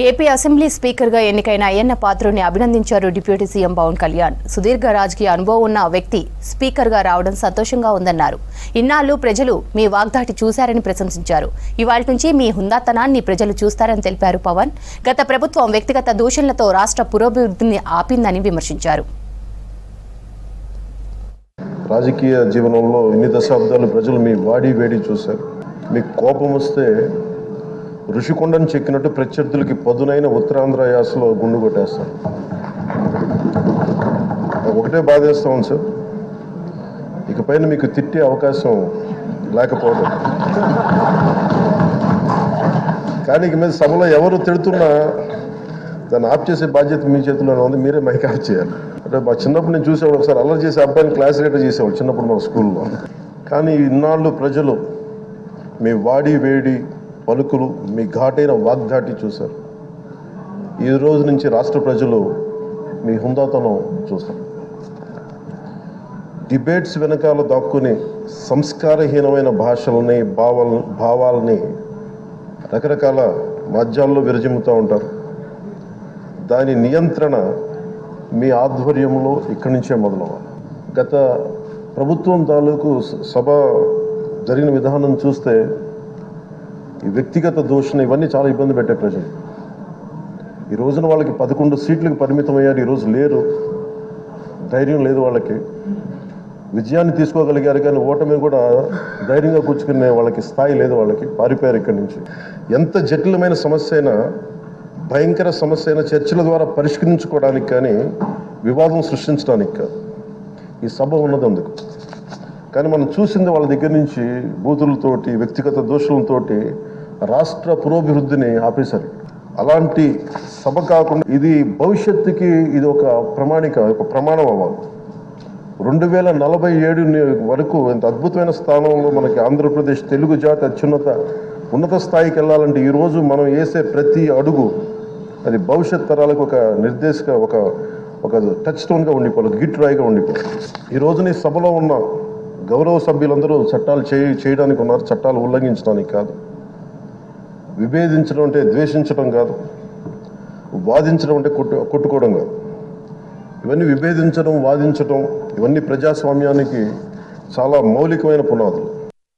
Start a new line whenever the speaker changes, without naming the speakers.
AP assembly స్పీకర్గా ఎన్నికైన అయ్యన్న పాత్రుని అభినందించారు డిప్యూటీ సీఎం పవన్ కళ్యాణ్. సుదీర్ఘ రాజకీయ అనుభవం ఉన్న వ్యక్తి స్పీకర్గా రావడం సంతోషంగా ఉందన్నారు. ఇన్నాళ్ళు ప్రజలు మీ వాగ్దాటి చూశారని ప్రశంసించారు. ఇవాళ నుంచి మీ హుందాతనాన్ని ప్రజలు చూస్తారని తెలిపారు పవన్. గత ప్రభుత్వం వ్యక్తిగత దూషణలతో రాష్ట్ర పురోభివృద్ధిని ఆపిందని విమర్శించారు.
రాజకీయ జీవనంలో ఇన్ని దశాబ్దాలు ప్రజలు మీ వాడి వేడి చూశారు. మీకు కోపం వస్తే ఋషికొండను చెక్కినట్టు ప్రత్యర్థులకి పదునైన ఉత్తరాంధ్ర యాసలో గుండు కొట్టేస్తాను ఒకటే బాధేస్తాం ఉంది సార్. ఇకపైన మీకు తిట్టే అవకాశం లేకపోవడం. కానీ ఇక మీద సభలో ఎవరు తిడుతున్నా దాన్ని ఆఫ్ చేసే బాధ్యత మీ చేతిలోనే ఉంది మీరే మైక్ ఆఫ్ చేయాలి. అంటే మా చిన్నప్పుడు నేను చూసేవాడు ఒకసారి అల్లరి చేసే అబ్బాయిని క్లాస్ లీడర్ చేసేవాడు చిన్నప్పుడు మా స్కూల్లో. కానీ ఇన్నాళ్ళు ప్రజలు మీ వాడి వేడి పలుకులు మీ ఘాటైన వాగ్ఘాటి చూశారు. ఈ రోజు నుంచి రాష్ట్ర ప్రజలు మీ హుందాతనం చూస్తారు. డిబేట్స్ వెనకాల దాక్కుని సంస్కారహీనమైన భాషలని భావాల భావాలని రకరకాల మాధ్యాల్లో విరజిమ్ముతూ ఉంటారు. దాని నియంత్రణ మీ ఆధ్వర్యంలో ఇక్కడి నుంచే మొదలవ్వాలి. గత ప్రభుత్వం తాలూకు సభ జరిగిన విధానం చూస్తే వ్యక్తిగత దూషణ ఇవన్నీ చాలా ఇబ్బంది పెట్టే ప్రజలు. ఈ రోజున వాళ్ళకి పదకొండు సీట్లకు పరిమితం అయ్యారు ఈరోజు లేరు. ధైర్యం లేదు వాళ్ళకి. విజయాన్ని తీసుకోగలిగారు కానీ ఓటమి కూడా ధైర్యంగా కూర్చుకునే వాళ్ళకి స్థాయి లేదు వాళ్ళకి పారిపోయారు ఇక్కడి నుంచి. ఎంత జటిలమైన సమస్య అయినా భయంకర సమస్య అయినా చర్చల ద్వారా పరిష్కరించుకోవడానికి కానీ వివాదం సృష్టించడానికి కాదు. ఈ సభ ఉన్నది అందుకు. కానీ మనం చూసింది వాళ్ళ దగ్గర నుంచి బూతులతోటి వ్యక్తిగత దోషులతోటి రాష్ట్ర పురోభివృద్ధిని ఆపేశారు. అలాంటి సభ కాకుండా ఇది భవిష్యత్తుకి ఇది ఒక ప్రమాణిక ఒక ప్రమాణం అవ్వాలి. రెండు వేల నలభై ఏడు వరకు ఎంత అద్భుతమైన స్థానంలో మనకి ఆంధ్రప్రదేశ్ తెలుగు జాతి అత్యున్నత ఉన్నత స్థాయికి వెళ్ళాలంటే ఈరోజు మనం వేసే ప్రతి అడుగు అది భవిష్యత్ తరాలకు ఒక నిర్దేశక ఒక ఒక టచ్ స్టోన్గా ఉండిపోవాలి గిట్ రాయిగా ఉండిపోవాలి. ఈ నీ సభలో ఉన్న గౌరవ సభ్యులందరూ చట్టాలు చేయ చేయడానికి ఉన్నారు చట్టాలు ఉల్లంఘించడానికి కాదు. విభేదించడం అంటే ద్వేషించడం కాదు. వాదించడం అంటే కొట్టు కొట్టుకోవడం కాదు. ఇవన్నీ విభేదించడం వాదించడం ఇవన్నీ ప్రజాస్వామ్యానికి చాలా మౌలికమైన పునాదులు.